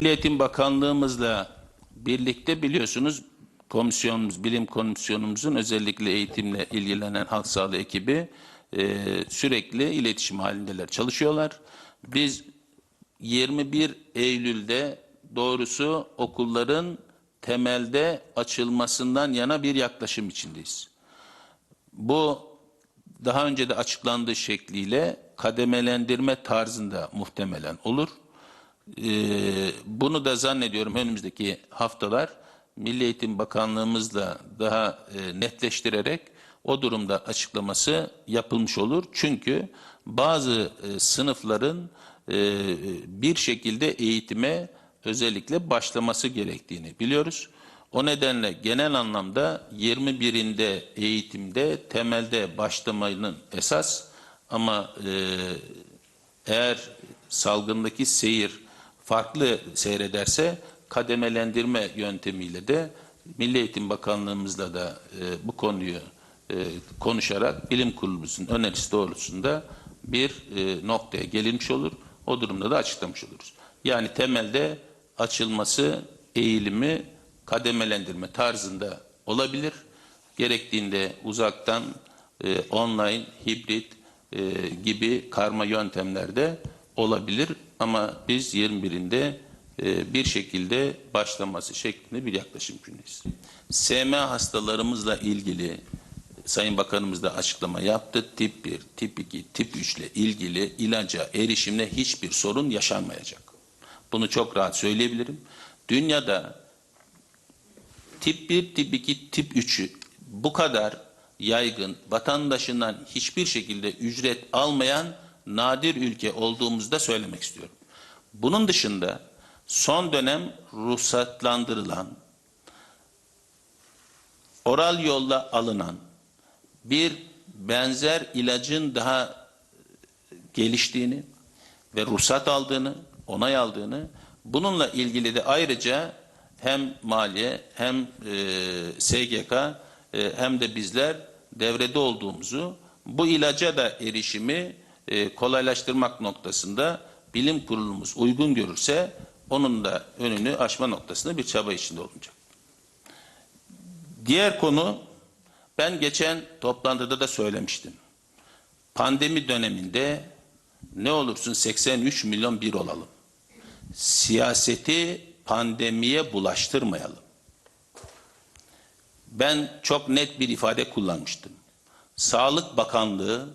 Milli Eğitim Bakanlığımızla birlikte biliyorsunuz komisyonumuz, bilim komisyonumuzun özellikle eğitimle ilgilenen halk sağlığı ekibi e, sürekli iletişim halindeler, çalışıyorlar. Biz 21 Eylül'de doğrusu okulların temelde açılmasından yana bir yaklaşım içindeyiz. Bu daha önce de açıklandığı şekliyle kademelendirme tarzında muhtemelen olur. Ee, bunu da zannediyorum önümüzdeki haftalar Milli Eğitim Bakanlığımızla daha e, netleştirerek o durumda açıklaması yapılmış olur. Çünkü bazı e, sınıfların e, bir şekilde eğitime özellikle başlaması gerektiğini biliyoruz. O nedenle genel anlamda 21'inde eğitimde temelde başlamanın esas ama eğer salgındaki seyir farklı seyrederse kademelendirme yöntemiyle de Milli Eğitim Bakanlığımızla da e, bu konuyu e, konuşarak bilim kurulumuzun önerisi doğrultusunda bir e, noktaya gelinmiş olur. O durumda da açıklamış oluruz. Yani temelde açılması eğilimi kademelendirme tarzında olabilir. Gerektiğinde uzaktan e, online, hibrit e, gibi karma yöntemlerde olabilir. Ama biz 21'inde e, bir şekilde başlaması şeklinde bir yaklaşım gündeyiz. SMA hastalarımızla ilgili Sayın Bakanımız da açıklama yaptı. Tip 1, tip 2, tip 3 ile ilgili ilaca erişimle hiçbir sorun yaşanmayacak. Bunu çok rahat söyleyebilirim. Dünyada tip 1, tip 2, tip 3'ü bu kadar yaygın, vatandaşından hiçbir şekilde ücret almayan nadir ülke olduğumuzu da söylemek istiyorum. Bunun dışında son dönem ruhsatlandırılan, oral yolla alınan bir benzer ilacın daha geliştiğini ve ruhsat aldığını, onay aldığını, bununla ilgili de ayrıca hem maliye hem e, SGK e, hem de bizler devrede olduğumuzu bu ilaca da erişimi e, kolaylaştırmak noktasında bilim kurulumuz uygun görürse onun da önünü aşma noktasında bir çaba içinde olunacak. Diğer konu ben geçen toplantıda da söylemiştim. Pandemi döneminde ne olursun 83 milyon bir olalım. Siyaseti pandemiye bulaştırmayalım. Ben çok net bir ifade kullanmıştım. Sağlık Bakanlığı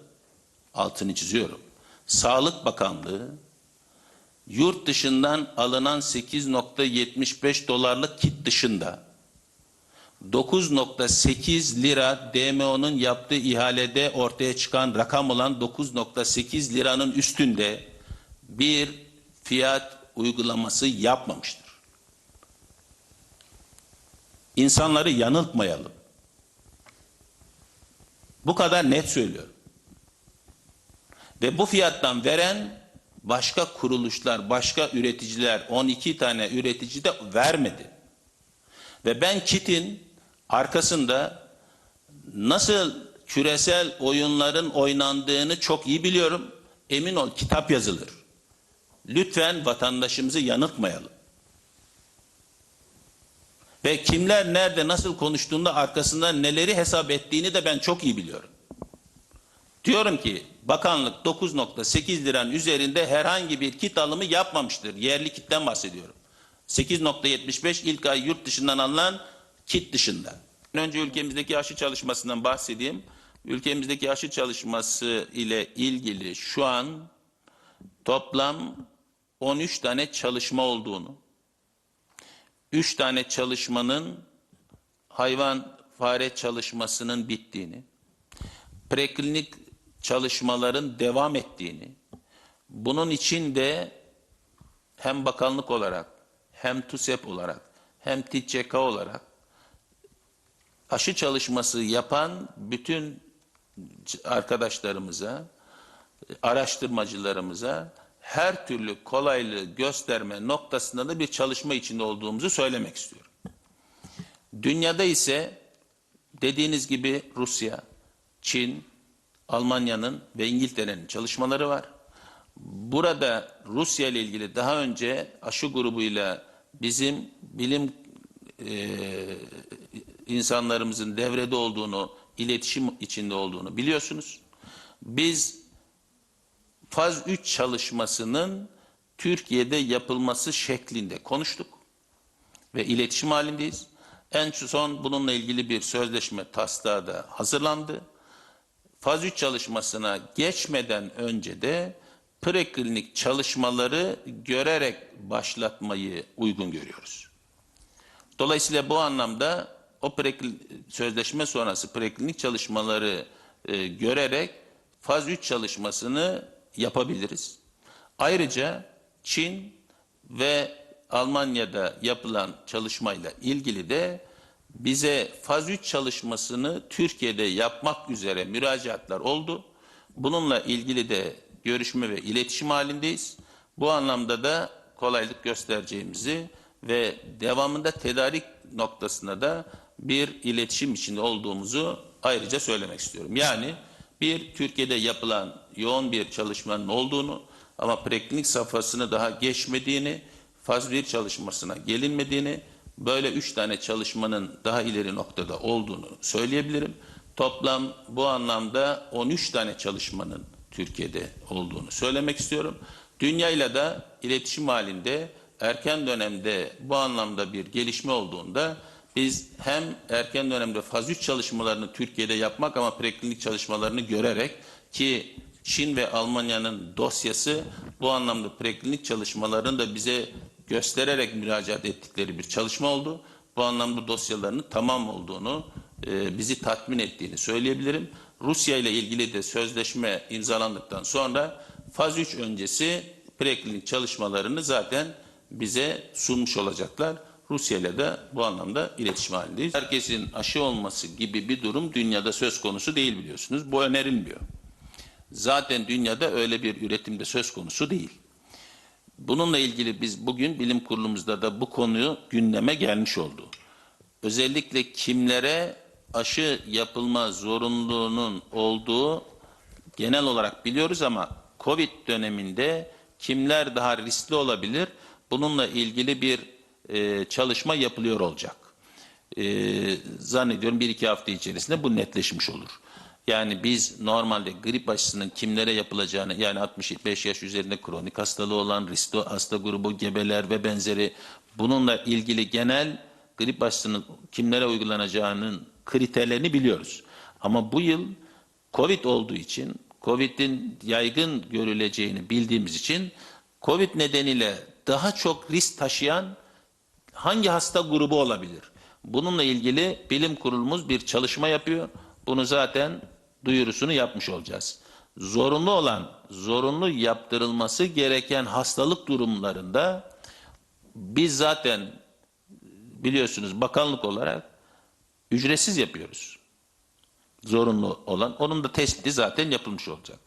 altını çiziyorum. Sağlık Bakanlığı yurt dışından alınan 8.75 dolarlık kit dışında 9.8 lira DMO'nun yaptığı ihalede ortaya çıkan rakam olan 9.8 liranın üstünde bir fiyat uygulaması yapmamıştır. İnsanları yanıltmayalım. Bu kadar net söylüyorum. Ve bu fiyattan veren başka kuruluşlar, başka üreticiler, 12 tane üretici de vermedi. Ve ben kitin arkasında nasıl küresel oyunların oynandığını çok iyi biliyorum. Emin ol kitap yazılır. Lütfen vatandaşımızı yanıltmayalım. Ve kimler nerede nasıl konuştuğunda arkasında neleri hesap ettiğini de ben çok iyi biliyorum. Diyorum ki bakanlık 9.8 liranın üzerinde herhangi bir kit alımı yapmamıştır. Yerli kitten bahsediyorum. 8.75 ilk ay yurt dışından alınan kit dışında. Önce ülkemizdeki aşı çalışmasından bahsedeyim. Ülkemizdeki aşı çalışması ile ilgili şu an toplam 13 tane çalışma olduğunu, 3 tane çalışmanın hayvan fare çalışmasının bittiğini, preklinik çalışmaların devam ettiğini, bunun için de hem bakanlık olarak hem TUSEP olarak hem TİÇK olarak aşı çalışması yapan bütün arkadaşlarımıza, araştırmacılarımıza her türlü kolaylığı gösterme noktasında da bir çalışma içinde olduğumuzu söylemek istiyorum. Dünyada ise dediğiniz gibi Rusya, Çin, Almanya'nın ve İngiltere'nin çalışmaları var. Burada Rusya ile ilgili daha önce aşı grubuyla bizim bilim e, insanlarımızın devrede olduğunu, iletişim içinde olduğunu biliyorsunuz. Biz faz 3 çalışmasının Türkiye'de yapılması şeklinde konuştuk ve iletişim halindeyiz. En son bununla ilgili bir sözleşme taslağı da hazırlandı. Faz 3 çalışmasına geçmeden önce de preklinik çalışmaları görerek başlatmayı uygun görüyoruz. Dolayısıyla bu anlamda o sözleşme sonrası preklinik çalışmaları e, görerek faz 3 çalışmasını yapabiliriz. Ayrıca Çin ve Almanya'da yapılan çalışmayla ilgili de bize faz 3 çalışmasını Türkiye'de yapmak üzere müracaatlar oldu. Bununla ilgili de görüşme ve iletişim halindeyiz. Bu anlamda da kolaylık göstereceğimizi ve devamında tedarik noktasında da bir iletişim içinde olduğumuzu ayrıca söylemek istiyorum. Yani bir Türkiye'de yapılan yoğun bir çalışmanın olduğunu ama preklinik safhasını daha geçmediğini, faz 1 çalışmasına gelinmediğini, böyle üç tane çalışmanın daha ileri noktada olduğunu söyleyebilirim. Toplam bu anlamda 13 tane çalışmanın Türkiye'de olduğunu söylemek istiyorum. Dünyayla da iletişim halinde erken dönemde bu anlamda bir gelişme olduğunda biz hem erken dönemde faz 3 çalışmalarını Türkiye'de yapmak ama preklinik çalışmalarını görerek ki Çin ve Almanya'nın dosyası bu anlamda preklinik çalışmalarını da bize göstererek müracaat ettikleri bir çalışma oldu. Bu anlamda dosyalarının tamam olduğunu, e, bizi tatmin ettiğini söyleyebilirim. Rusya ile ilgili de sözleşme imzalandıktan sonra faz 3 öncesi preklinik çalışmalarını zaten bize sunmuş olacaklar. Rusya ile de bu anlamda iletişim halindeyiz. Herkesin aşı olması gibi bir durum dünyada söz konusu değil biliyorsunuz. Bu önerilmiyor. Zaten dünyada öyle bir üretimde söz konusu değil. Bununla ilgili biz bugün bilim kurulumuzda da bu konuyu gündeme gelmiş oldu. Özellikle kimlere aşı yapılma zorunluluğunun olduğu genel olarak biliyoruz ama Covid döneminde kimler daha riskli olabilir? Bununla ilgili bir e, çalışma yapılıyor olacak. E, zannediyorum bir iki hafta içerisinde bu netleşmiş olur. Yani biz normalde grip aşısının kimlere yapılacağını yani 65 yaş üzerinde kronik hastalığı olan riskli hasta grubu gebeler ve benzeri bununla ilgili genel grip aşısının kimlere uygulanacağının kriterlerini biliyoruz. Ama bu yıl Covid olduğu için Covid'in yaygın görüleceğini bildiğimiz için Covid nedeniyle daha çok risk taşıyan hangi hasta grubu olabilir? Bununla ilgili bilim kurulumuz bir çalışma yapıyor. Bunu zaten duyurusunu yapmış olacağız. Zorunlu olan, zorunlu yaptırılması gereken hastalık durumlarında biz zaten biliyorsunuz bakanlık olarak ücretsiz yapıyoruz. Zorunlu olan. Onun da tespiti zaten yapılmış olacak.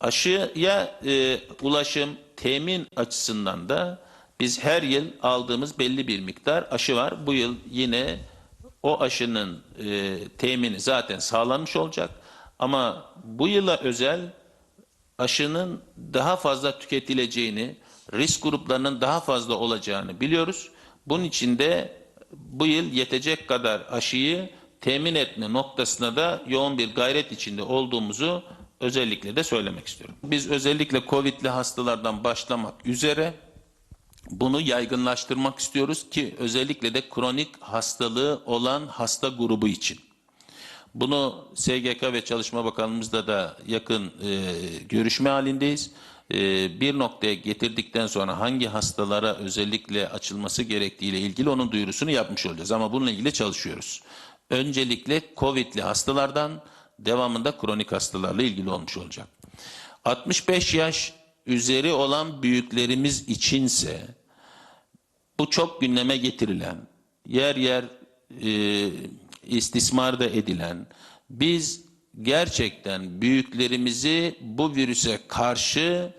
Aşıya e, ulaşım, temin açısından da biz her yıl aldığımız belli bir miktar aşı var. Bu yıl yine o aşının e, temini zaten sağlanmış olacak. Ama bu yıla özel aşının daha fazla tüketileceğini, risk gruplarının daha fazla olacağını biliyoruz. Bunun için de bu yıl yetecek kadar aşıyı temin etme noktasına da yoğun bir gayret içinde olduğumuzu özellikle de söylemek istiyorum. Biz özellikle COVID'li hastalardan başlamak üzere bunu yaygınlaştırmak istiyoruz ki özellikle de kronik hastalığı olan hasta grubu için. Bunu SGK ve Çalışma Bakanlığımızda da yakın e, görüşme halindeyiz. E, bir noktaya getirdikten sonra hangi hastalara özellikle açılması gerektiği ile ilgili onun duyurusunu yapmış olacağız. Ama bununla ilgili çalışıyoruz. Öncelikle COVID'li hastalardan devamında kronik hastalarla ilgili olmuş olacak. 65 yaş üzeri olan büyüklerimiz içinse bu çok gündeme getirilen, yer yer e, istismar da edilen, biz gerçekten büyüklerimizi bu virüse karşı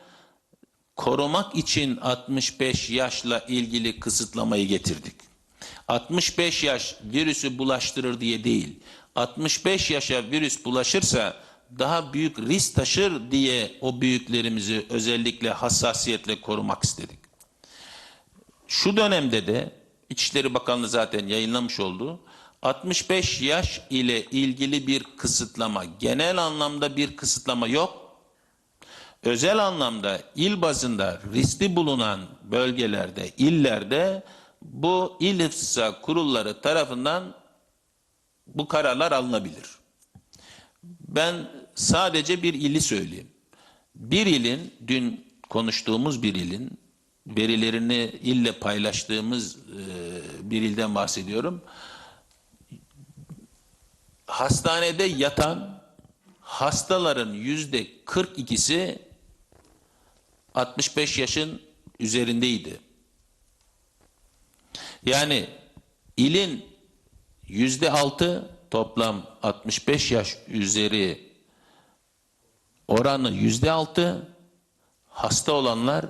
korumak için 65 yaşla ilgili kısıtlamayı getirdik. 65 yaş virüsü bulaştırır diye değil. 65 yaşa virüs bulaşırsa daha büyük risk taşır diye o büyüklerimizi özellikle hassasiyetle korumak istedik. Şu dönemde de İçişleri Bakanlığı zaten yayınlamış oldu. 65 yaş ile ilgili bir kısıtlama, genel anlamda bir kısıtlama yok. Özel anlamda il bazında riskli bulunan bölgelerde, illerde bu il hıfzı kurulları tarafından bu kararlar alınabilir. Ben sadece bir ili söyleyeyim. Bir ilin, dün konuştuğumuz bir ilin, verilerini ille paylaştığımız bir ilden bahsediyorum. Hastanede yatan hastaların yüzde 42'si 65 yaşın üzerindeydi. Yani ilin yüzde 6 toplam 65 yaş üzeri oranı yüzde 6 hasta olanlar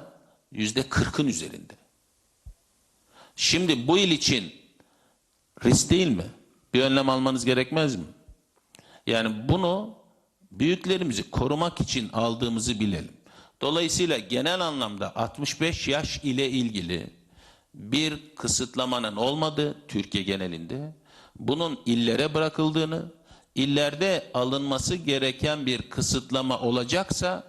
yüzde 40'ın üzerinde. Şimdi bu il için risk değil mi? Bir önlem almanız gerekmez mi? Yani bunu büyüklerimizi korumak için aldığımızı bilelim. Dolayısıyla genel anlamda 65 yaş ile ilgili bir kısıtlamanın olmadığı Türkiye genelinde bunun illere bırakıldığını, illerde alınması gereken bir kısıtlama olacaksa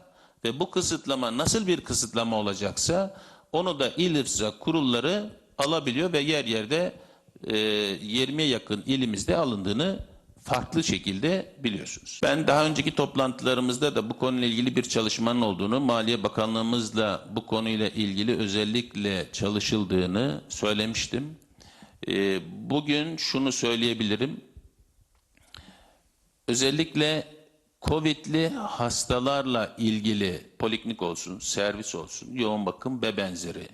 ve bu kısıtlama nasıl bir kısıtlama olacaksa onu da il kurulları alabiliyor ve yer yerde e, 20'ye yakın ilimizde alındığını farklı şekilde biliyorsunuz. Ben daha önceki toplantılarımızda da bu konuyla ilgili bir çalışmanın olduğunu, Maliye Bakanlığımızla bu konuyla ilgili özellikle çalışıldığını söylemiştim. E, bugün şunu söyleyebilirim. Özellikle Covid'li hastalarla ilgili poliklinik olsun, servis olsun, yoğun bakım ve benzeri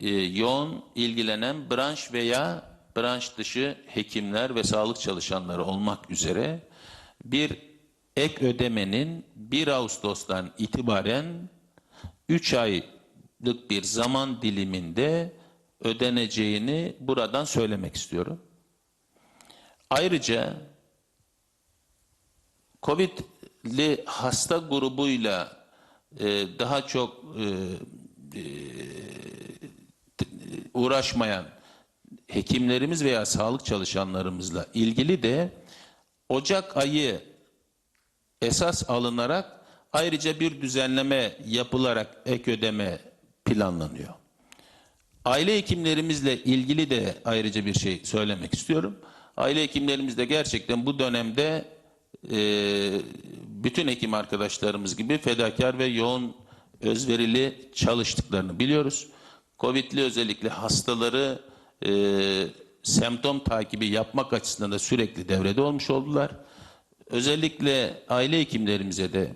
e, yoğun ilgilenen branş veya branş dışı hekimler ve sağlık çalışanları olmak üzere bir ek ödemenin 1 Ağustos'tan itibaren 3 aylık bir zaman diliminde ödeneceğini buradan söylemek istiyorum. Ayrıca Covid'li hasta grubuyla e, daha çok e, e, uğraşmayan hekimlerimiz veya sağlık çalışanlarımızla ilgili de Ocak ayı esas alınarak ayrıca bir düzenleme yapılarak ek ödeme planlanıyor. Aile hekimlerimizle ilgili de ayrıca bir şey söylemek istiyorum. Aile hekimlerimiz de gerçekten bu dönemde e, bütün hekim arkadaşlarımız gibi fedakar ve yoğun özverili çalıştıklarını biliyoruz. Covid'li özellikle hastaları e, semptom takibi yapmak açısından da sürekli devrede olmuş oldular. Özellikle aile hekimlerimize de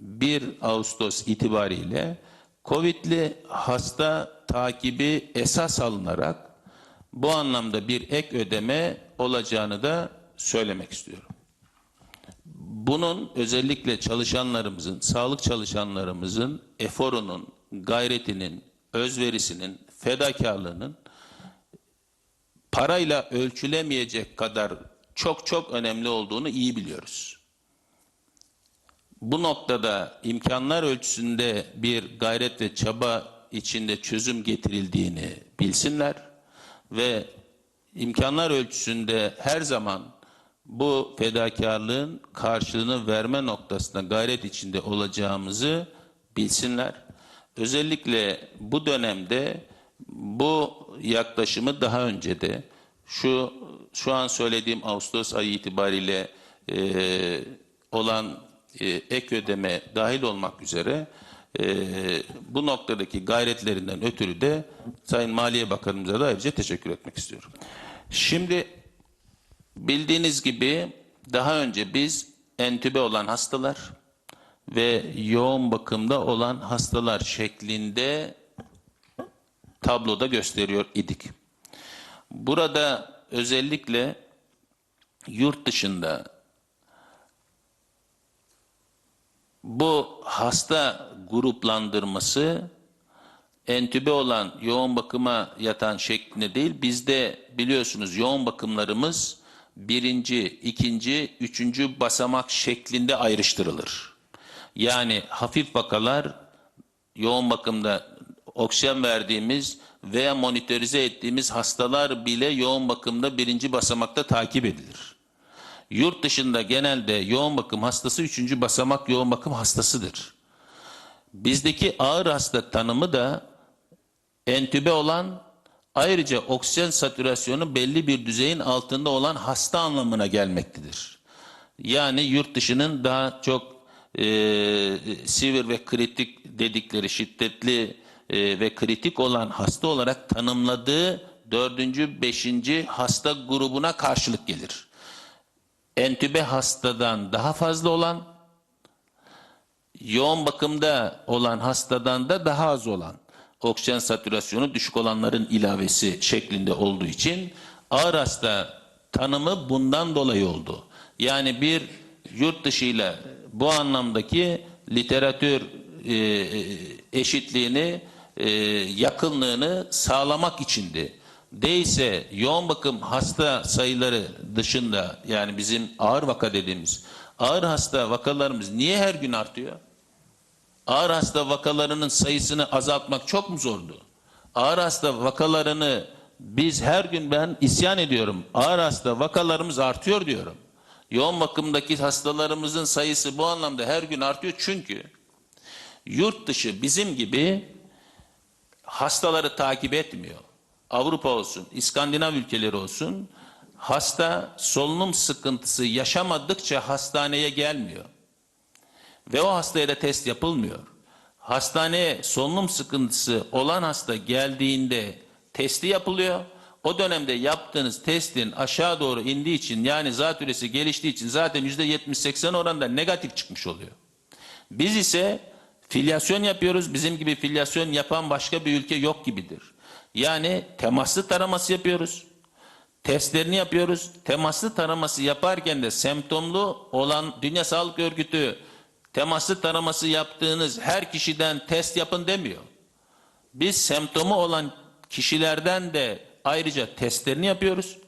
1 Ağustos itibariyle Covid'li hasta takibi esas alınarak bu anlamda bir ek ödeme olacağını da söylemek istiyorum. Bunun özellikle çalışanlarımızın, sağlık çalışanlarımızın eforunun, gayretinin, özverisinin, fedakarlığının parayla ölçülemeyecek kadar çok çok önemli olduğunu iyi biliyoruz. Bu noktada imkanlar ölçüsünde bir gayret ve çaba içinde çözüm getirildiğini bilsinler ve imkanlar ölçüsünde her zaman bu fedakarlığın karşılığını verme noktasında gayret içinde olacağımızı bilsinler. Özellikle bu dönemde bu yaklaşımı daha önce de şu şu an söylediğim Ağustos ayı itibariyle e, olan e, ek ödeme dahil olmak üzere e, bu noktadaki gayretlerinden ötürü de Sayın Maliye Bakanımıza da ayrıca teşekkür etmek istiyorum. Şimdi bildiğiniz gibi daha önce biz entübe olan hastalar ve yoğun bakımda olan hastalar şeklinde tabloda gösteriyor idik. Burada özellikle yurt dışında bu hasta gruplandırması entübe olan yoğun bakıma yatan şeklinde değil. Bizde biliyorsunuz yoğun bakımlarımız birinci, ikinci, üçüncü basamak şeklinde ayrıştırılır. Yani hafif vakalar yoğun bakımda oksijen verdiğimiz veya monitörize ettiğimiz hastalar bile yoğun bakımda birinci basamakta takip edilir. Yurt dışında genelde yoğun bakım hastası üçüncü basamak yoğun bakım hastasıdır. Bizdeki ağır hasta tanımı da entübe olan ayrıca oksijen satürasyonu belli bir düzeyin altında olan hasta anlamına gelmektedir. Yani yurt dışının daha çok e, sivir ve kritik dedikleri şiddetli e, ve kritik olan hasta olarak tanımladığı dördüncü, beşinci hasta grubuna karşılık gelir. Entübe hastadan daha fazla olan, yoğun bakımda olan hastadan da daha az olan, oksijen satürasyonu düşük olanların ilavesi şeklinde olduğu için ağır hasta tanımı bundan dolayı oldu. Yani bir yurt dışıyla bu anlamdaki literatür e, e, eşitliğini, e, yakınlığını sağlamak içindi. Değilse yoğun bakım hasta sayıları dışında yani bizim ağır vaka dediğimiz ağır hasta vakalarımız niye her gün artıyor? Ağır hasta vakalarının sayısını azaltmak çok mu zordu? Ağır hasta vakalarını biz her gün ben isyan ediyorum. Ağır hasta vakalarımız artıyor diyorum. Yoğun bakımdaki hastalarımızın sayısı bu anlamda her gün artıyor çünkü yurt dışı bizim gibi hastaları takip etmiyor. Avrupa olsun, İskandinav ülkeleri olsun hasta solunum sıkıntısı yaşamadıkça hastaneye gelmiyor. Ve o hastaya da test yapılmıyor. Hastaneye solunum sıkıntısı olan hasta geldiğinde testi yapılıyor. O dönemde yaptığınız testin aşağı doğru indiği için yani zatürresi geliştiği için zaten %70-80 oranında negatif çıkmış oluyor. Biz ise filyasyon yapıyoruz. Bizim gibi filyasyon yapan başka bir ülke yok gibidir. Yani temaslı taraması yapıyoruz. Testlerini yapıyoruz. Temaslı taraması yaparken de semptomlu olan Dünya Sağlık Örgütü temaslı taraması yaptığınız her kişiden test yapın demiyor. Biz semptomu olan kişilerden de ayrıca testlerini yapıyoruz.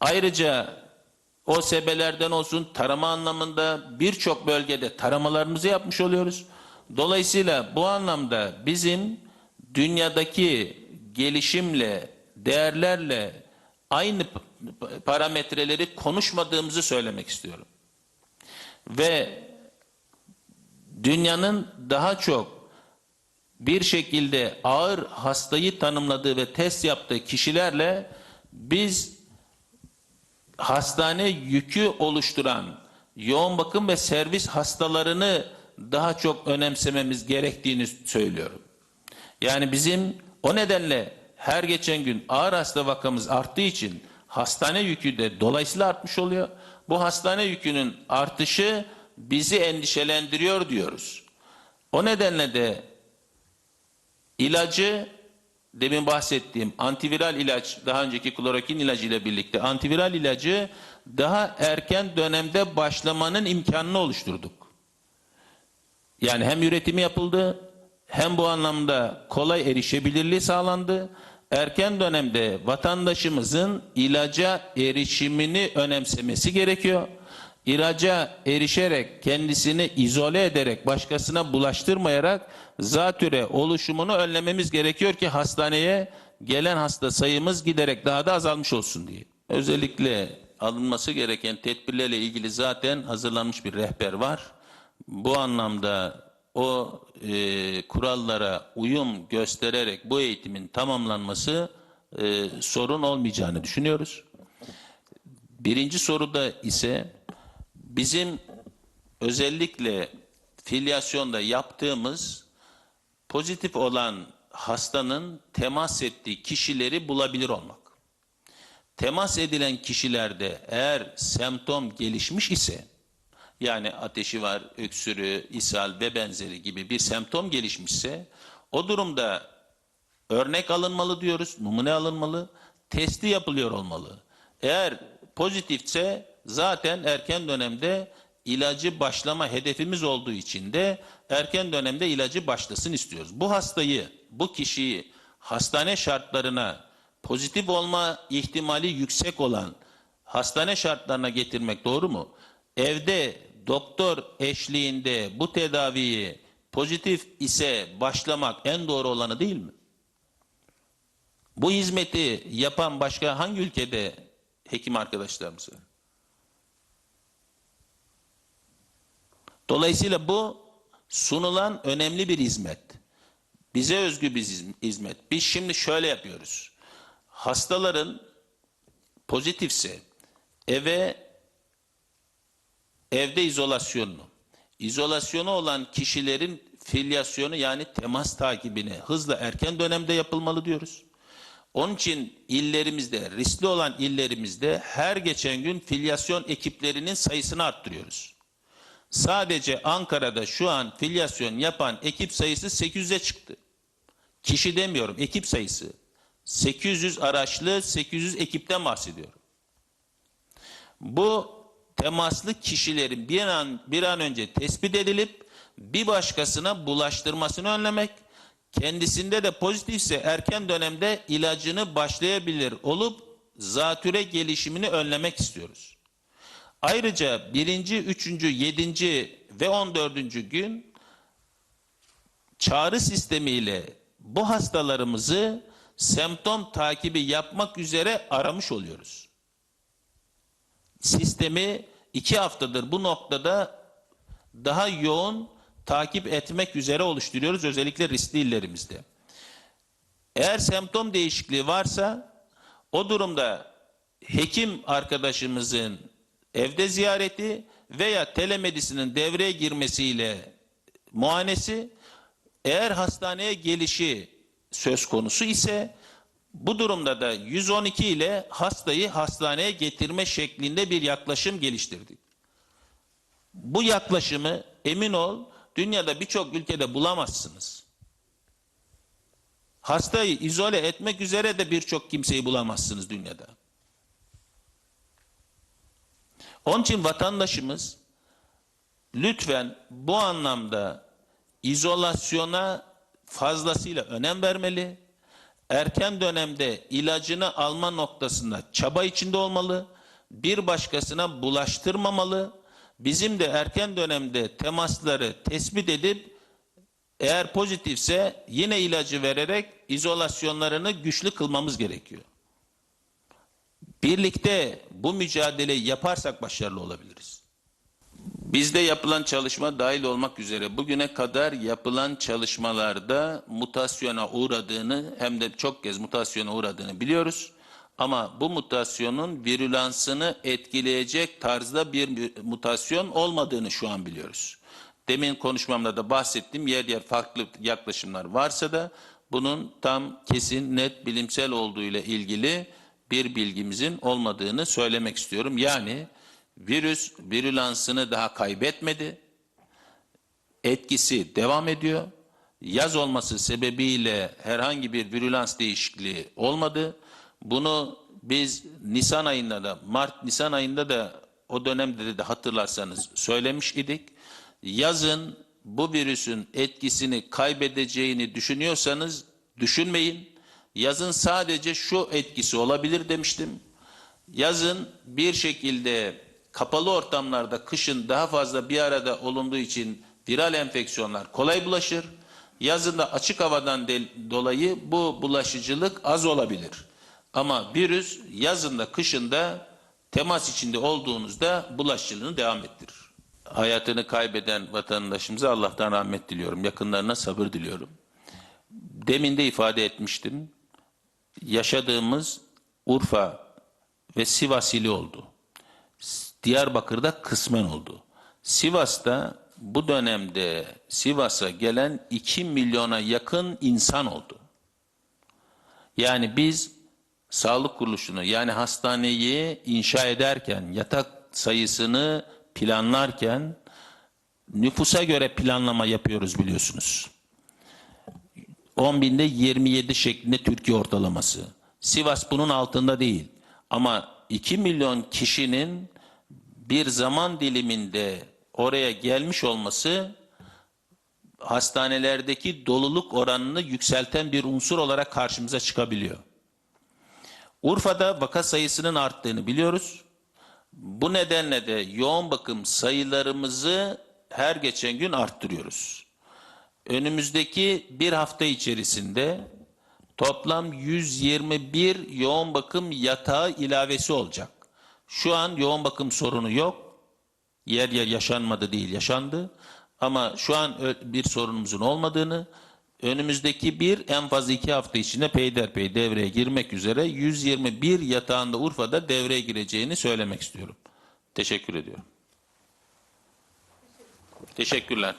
Ayrıca o sebelerden olsun tarama anlamında birçok bölgede taramalarımızı yapmış oluyoruz. Dolayısıyla bu anlamda bizim dünyadaki gelişimle, değerlerle aynı parametreleri konuşmadığımızı söylemek istiyorum. Ve dünyanın daha çok bir şekilde ağır hastayı tanımladığı ve test yaptığı kişilerle biz hastane yükü oluşturan yoğun bakım ve servis hastalarını daha çok önemsememiz gerektiğini söylüyorum. Yani bizim o nedenle her geçen gün ağır hasta vakamız arttığı için hastane yükü de dolayısıyla artmış oluyor. Bu hastane yükünün artışı bizi endişelendiriyor diyoruz. O nedenle de ilacı demin bahsettiğim antiviral ilaç daha önceki klorokin ilacı ile birlikte antiviral ilacı daha erken dönemde başlamanın imkanını oluşturduk. Yani hem üretimi yapıldı hem bu anlamda kolay erişebilirliği sağlandı. Erken dönemde vatandaşımızın ilaca erişimini önemsemesi gerekiyor. İlaca erişerek kendisini izole ederek başkasına bulaştırmayarak zatüre oluşumunu önlememiz gerekiyor ki hastaneye gelen hasta sayımız giderek daha da azalmış olsun diye. Özellikle alınması gereken tedbirlerle ilgili zaten hazırlanmış bir rehber var. Bu anlamda o e, kurallara uyum göstererek bu eğitimin tamamlanması e, sorun olmayacağını düşünüyoruz. Birinci soruda ise bizim özellikle filyasyonda yaptığımız pozitif olan hastanın temas ettiği kişileri bulabilir olmak. Temas edilen kişilerde eğer semptom gelişmiş ise yani ateşi var, öksürüğü, ishal ve benzeri gibi bir semptom gelişmişse o durumda örnek alınmalı diyoruz, numune alınmalı, testi yapılıyor olmalı. Eğer pozitifse zaten erken dönemde ilacı başlama hedefimiz olduğu için de erken dönemde ilacı başlasın istiyoruz. Bu hastayı, bu kişiyi hastane şartlarına pozitif olma ihtimali yüksek olan hastane şartlarına getirmek doğru mu? Evde doktor eşliğinde bu tedaviyi pozitif ise başlamak en doğru olanı değil mi? Bu hizmeti yapan başka hangi ülkede hekim arkadaşlarımız var? Dolayısıyla bu sunulan önemli bir hizmet. Bize özgü bir hizm- hizmet. Biz şimdi şöyle yapıyoruz. Hastaların pozitifse eve evde izolasyonunu, izolasyonu olan kişilerin filyasyonu yani temas takibini hızla erken dönemde yapılmalı diyoruz. Onun için illerimizde, riskli olan illerimizde her geçen gün filyasyon ekiplerinin sayısını arttırıyoruz. Sadece Ankara'da şu an filyasyon yapan ekip sayısı 800'e çıktı. Kişi demiyorum, ekip sayısı. 800 araçlı, 800 ekipten bahsediyorum. Bu temaslı kişilerin bir an bir an önce tespit edilip bir başkasına bulaştırmasını önlemek, kendisinde de pozitifse erken dönemde ilacını başlayabilir olup zatüre gelişimini önlemek istiyoruz. Ayrıca birinci, üçüncü, yedinci ve on dördüncü gün çağrı sistemiyle bu hastalarımızı semptom takibi yapmak üzere aramış oluyoruz. Sistemi iki haftadır bu noktada daha yoğun takip etmek üzere oluşturuyoruz özellikle riskli illerimizde. Eğer semptom değişikliği varsa o durumda hekim arkadaşımızın evde ziyareti veya telemedisinin devreye girmesiyle muayenesi eğer hastaneye gelişi söz konusu ise bu durumda da 112 ile hastayı hastaneye getirme şeklinde bir yaklaşım geliştirdik. Bu yaklaşımı emin ol dünyada birçok ülkede bulamazsınız. Hastayı izole etmek üzere de birçok kimseyi bulamazsınız dünyada. Onun için vatandaşımız lütfen bu anlamda izolasyona fazlasıyla önem vermeli. Erken dönemde ilacını alma noktasında çaba içinde olmalı. Bir başkasına bulaştırmamalı. Bizim de erken dönemde temasları tespit edip eğer pozitifse yine ilacı vererek izolasyonlarını güçlü kılmamız gerekiyor. Birlikte bu mücadeleyi yaparsak başarılı olabiliriz. Bizde yapılan çalışma dahil olmak üzere bugüne kadar yapılan çalışmalarda mutasyona uğradığını hem de çok kez mutasyona uğradığını biliyoruz. Ama bu mutasyonun virülansını etkileyecek tarzda bir mutasyon olmadığını şu an biliyoruz. Demin konuşmamda da bahsettim yer yer farklı yaklaşımlar varsa da bunun tam kesin net bilimsel olduğu ile ilgili bir bilgimizin olmadığını söylemek istiyorum. Yani virüs virülansını daha kaybetmedi. Etkisi devam ediyor. Yaz olması sebebiyle herhangi bir virülans değişikliği olmadı. Bunu biz Nisan ayında da Mart Nisan ayında da o dönemde de hatırlarsanız söylemiş idik. Yazın bu virüsün etkisini kaybedeceğini düşünüyorsanız düşünmeyin. Yazın sadece şu etkisi olabilir demiştim. Yazın bir şekilde kapalı ortamlarda kışın daha fazla bir arada olunduğu için viral enfeksiyonlar kolay bulaşır. Yazın da açık havadan dolayı bu bulaşıcılık az olabilir. Ama virüs yazında kışında temas içinde olduğunuzda bulaşıcılığını devam ettirir. Hayatını kaybeden vatandaşımıza Allah'tan rahmet diliyorum. Yakınlarına sabır diliyorum. Demin de ifade etmiştim. Yaşadığımız Urfa ve Sivas ili oldu. Diyarbakır'da kısmen oldu. Sivas'ta bu dönemde Sivas'a gelen 2 milyona yakın insan oldu. Yani biz sağlık kuruluşunu yani hastaneyi inşa ederken yatak sayısını planlarken nüfusa göre planlama yapıyoruz biliyorsunuz. 10 binde 27 şeklinde Türkiye ortalaması. Sivas bunun altında değil. Ama 2 milyon kişinin bir zaman diliminde oraya gelmiş olması hastanelerdeki doluluk oranını yükselten bir unsur olarak karşımıza çıkabiliyor. Urfa'da vaka sayısının arttığını biliyoruz. Bu nedenle de yoğun bakım sayılarımızı her geçen gün arttırıyoruz. Önümüzdeki bir hafta içerisinde toplam 121 yoğun bakım yatağı ilavesi olacak. Şu an yoğun bakım sorunu yok. Yer yer yaşanmadı değil yaşandı. Ama şu an bir sorunumuzun olmadığını, önümüzdeki bir en fazla iki hafta içinde peyderpey devreye girmek üzere 121 yatağında Urfa'da devreye gireceğini söylemek istiyorum. Teşekkür ediyorum. Teşekkürler.